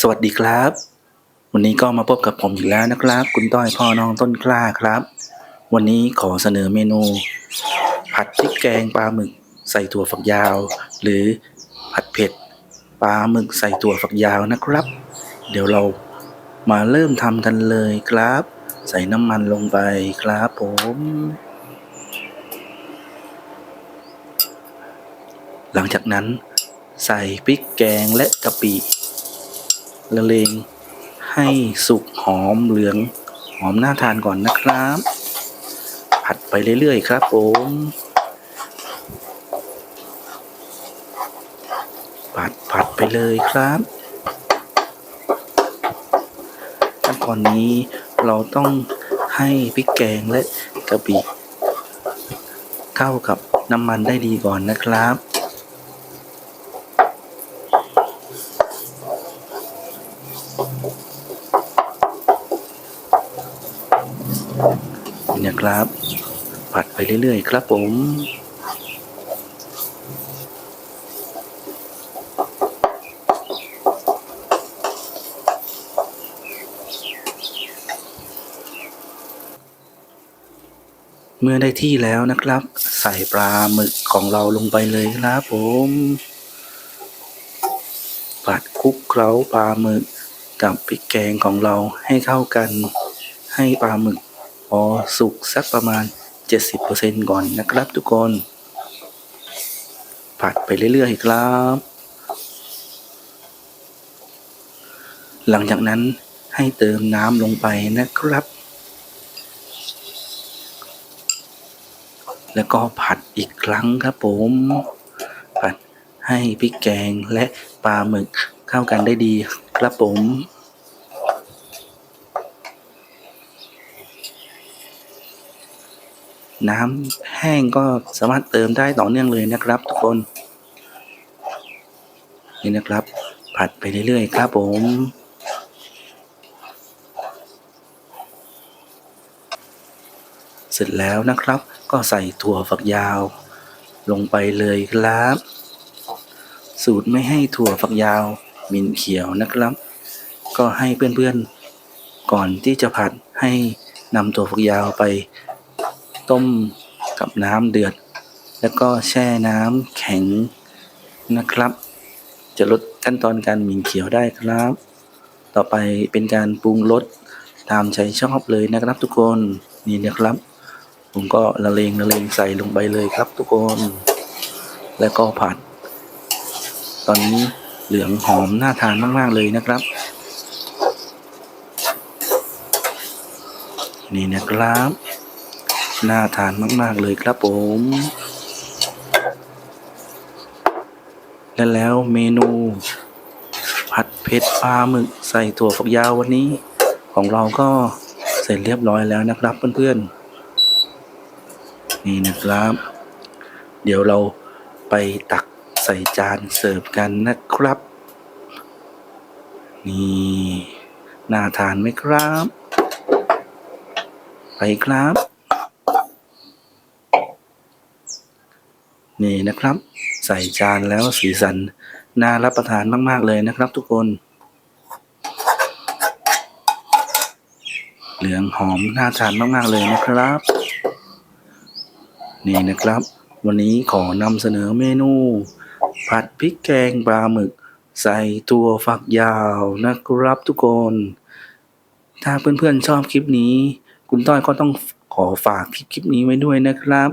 สวัสดีครับ วันนี้ก็มาพบกับผมอีกแล้วนะครับ คุณต้อยพ่อน้องต้นกล้าครับ วันนี้ขอเสนอเมนู ผัดพริกแกงปลาหมึกใส่ถั่วฝักยาว หรือผัดเผ็ดปลาหมึกใส่ถั่วฝักยาวนะครับ เดี๋ยวเรามาเริ่มทำกันเลยครับ ใส่น้ำมันลงไปครับผม หลังจากนั้นใส่พริกแกงและกะปิ ละเลง ให้สุกหอมเหลือง หอมน่าทานก่อนนะครับ ผัดไปเรื่อยๆครับผมผัดผัดไปเลยครับขั้นตอนนี้เราต้องให้พริกแกงและกะปิเข้ากับน้ำมันได้ดีก่อนนะครับ เนี่ยครับ ผัดไปเรื่อยๆ ครับผมเมื่อได้ที่แล้วนะครับ ใส่ปลาหมึกของเราลงไปเลยครับผม ผัดคลุกเคล้าปลาหมึก กับพริกแกงของเราให้เข้ากันให้ปลาหมึกพอสุกสักประมาณ 70%ก่อนนะครับทุกคน ผัดไปเรื่อยๆครับ หลังจากนั้นให้เติมน้ำลงไปนะครับ แล้วก็ผัดอีกครั้งครับผม ผัดให้พริกแกงและปลาหมึกเข้ากันได้ดีครับผม น้ำแห้งก็สามารถเติมได้ต่อเนื่องเลยนะครับ ทุกคน นี่นะครับ ผัดไปเรื่อยๆ ครับผมเสร็จแล้วนะครับ ก็ใส่ถั่วฝักยาว ลงไปเลยครับ สูตรไม่ให้ถั่วฝักยาว มินเขียวนะครับ ก็ให้เพื่อนๆก่อนที่จะผัดให้นำถั่วฝักยาวไปต้มกับน้ำเดือด แล้วก็แช่น้ำแข็งนะครับ จะลดขั้นตอนการหมิ่นเขียวได้ครับ ต่อไปเป็นการปรุงรสตามใจชอบเลยนะครับทุกคนนี่นะครับ ผมก็ละเลงละเลงใส่ลงไปเลยครับทุกคน แล้วก็ผัด ตอนนี้ เหลืองหอมน่าทานมาก ๆ เลยนะครับ นี่นะครับ น่าทานมาก ๆ เลยครับผม และแล้วเมนูผัดเผ็ดปลาหมึกใส่ถั่วฝักยาววันนี้ ของเราก็เสร็จเรียบร้อยแล้วนะครับเพื่อนๆ นี่นะครับ เดี๋ยวเราไปตัก ใส่จานเสิร์ฟกันนะครับ นี่น่าทานไหมครับ ไปครับ นี่นะครับ ใส่จานแล้วสีสันน่ารับประทานมาก ๆ เลยนะครับทุกคน เหลืองหอมน่าทานมาก ๆ เลยนะครับ นี่นะครับ วันนี้ขอนำเสนอเมนู ผัดพริกแกงปลาหมึก ใส่ตัวฝักยาวนะครับทุกคน ถ้าเพื่อนๆชอบคลิปนี้ คุณต้อยก็ต้องขอฝากคลิปคลิปนี้ไว้ด้วยนะครับ